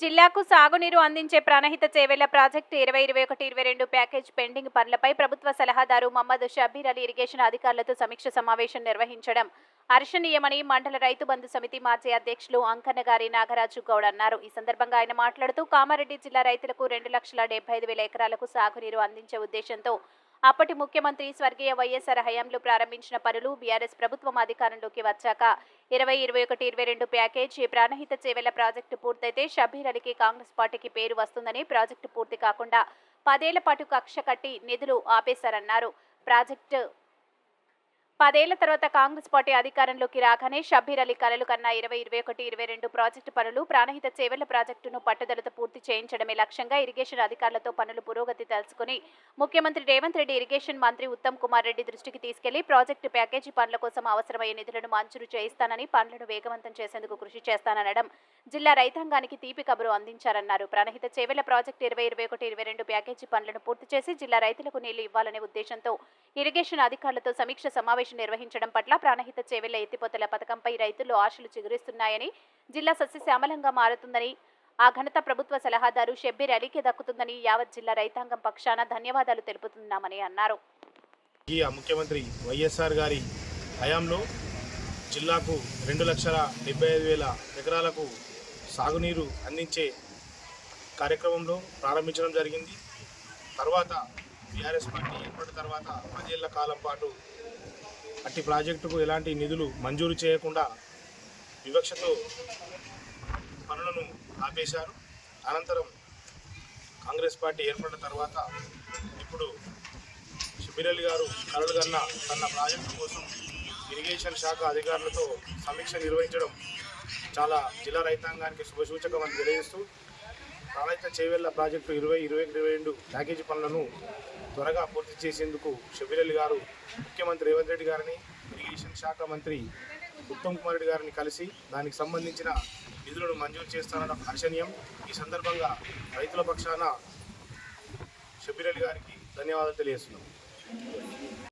జిల్లాకు సాగునీరు అందించే ప్రాణహిత చేవెళ్ళ ప్రాజెక్టు ఇరవై ఇరవై ఒకటి ఇరవై రెండు ప్యాకేజ్ పెండింగ్ పనులపై ప్రభుత్వ సలహాదారు మహమ్మద్ షబీర్ అలీ ఇరిగేషన్ అధికారులతో సమీక్ష సమావేశం నిర్వహించడం. హర్షణీయమని మండల రైతు బంధు సమితి మాజీ అధ్యక్షులు అంకన్నగారి నాగరాజు గౌడ్ అన్నారు. ఈ సందర్భంగా ఆయన మాట్లాడుతూ కామారెడ్డి జిల్లా రైతులకు రెండు లక్షల డెబ్బై ఐదు వేల ఎకరాలకు సాగునీరు అందించే ఉద్దేశంతో అప్పటి ముఖ్యమంత్రి స్వర్గీయ వైఎస్ఆర్ హయాంలో ప్రారంభించిన పనులు బీఆర్ఎస్ ప్రభుత్వం అధికారంలోకి వచ్చాక ఇరవై ఇరవై ఒకటి ఇరవై రెండు ప్యాకేజ్ ప్రాణహిత చేవెళ్ళ ప్రాజెక్టు పూర్తయితే షబీర్ అలీకి కాంగ్రెస్ పార్టీకి పేరు వస్తుందని ప్రాజెక్టు పూర్తి కాకుండా పదేళ్ళ పాటు కక్ష కట్టి నిధులు ఆపేశారన్నారు. ప్రాజెక్టు పదేళ్ళ తర్వాత కాంగ్రెస్ పార్టీ అధికారంలోకి రాగానే షబ్బీర్ అలీ కలలు కన్నా ఇరవై ఇరవై ఒకటి ఇరవై రెండు ప్రాజెక్టు పనులు ప్రాణహిత చేవెళ్ళ ప్రాజెక్టును పట్టుదలతో పూర్తి చేయించడమే లక్ష్యంగా ఇరిగేషన్ అధికారులతో పనులు పురోగతి తెలుసుకుని ముఖ్యమంత్రి రేవంత్ రెడ్డి ఇరిగేషన్ మంత్రి ఉత్తమ్ కుమార్ రెడ్డి దృష్టికి తీసుకెళ్ళి ప్రాజెక్టు ప్యాకేజీ పనుల కోసం అవసరమయ్యే నిధులను మంజూరు చేయిస్తానని పనులను వేగవంతం చేసేందుకు కృషి చేస్తాననడం జిల్లా రైతాంగానికి తీపి కబురు అందించారన్నారు. ప్రాణహిత చేవెళ్ళ ప్రాజెక్టు ఇరవై ఇరవై ఒకటి ఇరవై రెండు ప్యాకేజీ పనులను పూర్తి చేసి జిల్లా రైతులకు నీళ్ళు ఇవ్వాలనే ఉద్దేశంతో ఇరిగేషన్ అధికారులతో సమీక్ష సమావేశం నిర్వహించడం పట్ల ప్రాణహిత చేవెళ్ళ ఎత్తిపోతల పథకంపై రైతులు ఆశలు చిగురిస్తున్నాయని జిల్లా సస్యశ్యామలంగా మారుతుందని ఆ ఘనత ప్రభుత్వ సలహాదారు షబ్బీర్ అలీకి దక్కుతుందని యావత్ జిల్లా రైతాంగం పక్షాన ధన్యవాదాలు తెలుపుతున్నామని అన్నారు. ముఖ్యమంత్రి వైఎస్ఆర్ గారి హయాంలో జిల్లాకు రెండు లక్షల డెబ్బై ఐదు వేల ఎకరాలకు సాగునీరు అందించే కార్యక్రమంలో ప్రారంభించడం జరిగింది. తర్వాత బీఆర్ఎస్ పార్టీ ఏర్పడిన తర్వాత పదేళ్ళ కాలం పాటు అట్టి ప్రాజెక్టుకు ఎలాంటి నిధులు మంజూరు చేయకుండా వివక్షతో పనులను ఆపేశారు. అనంతరం కాంగ్రెస్ పార్టీ ఏర్పడిన తర్వాత ఇప్పుడు షబీరలి గారు కలలు కన్న తన ప్రాజెక్టు కోసం ఇరిగేషన్ శాఖ అధికారులతో సమీక్ష నిర్వహించడం చాలా జిల్లా రైతాంగానికి శుభసూచకం అని తెలియజేస్తూ ప్రాణహిత చేవెళ్ళ ప్రాజెక్టు ఇరవై ఇరవై ఇరవై రెండు ప్యాకేజీ పనులను త్వరగా పూర్తి చేసేందుకు షబీరలి గారు ముఖ్యమంత్రి రేవంత్ రెడ్డి గారిని ఇరిగేషన్ శాఖ మంత్రి ఉత్తమ్ కుమార్ రెడ్డి గారిని కలిసి దానికి సంబంధించిన నిధులను మంజూరు చేస్తానడం హర్షణీయం. ఈ సందర్భంగా రైతుల పక్షాన షబీర్ గారికి ధన్యవాదాలు తెలియజేస్తున్నాం.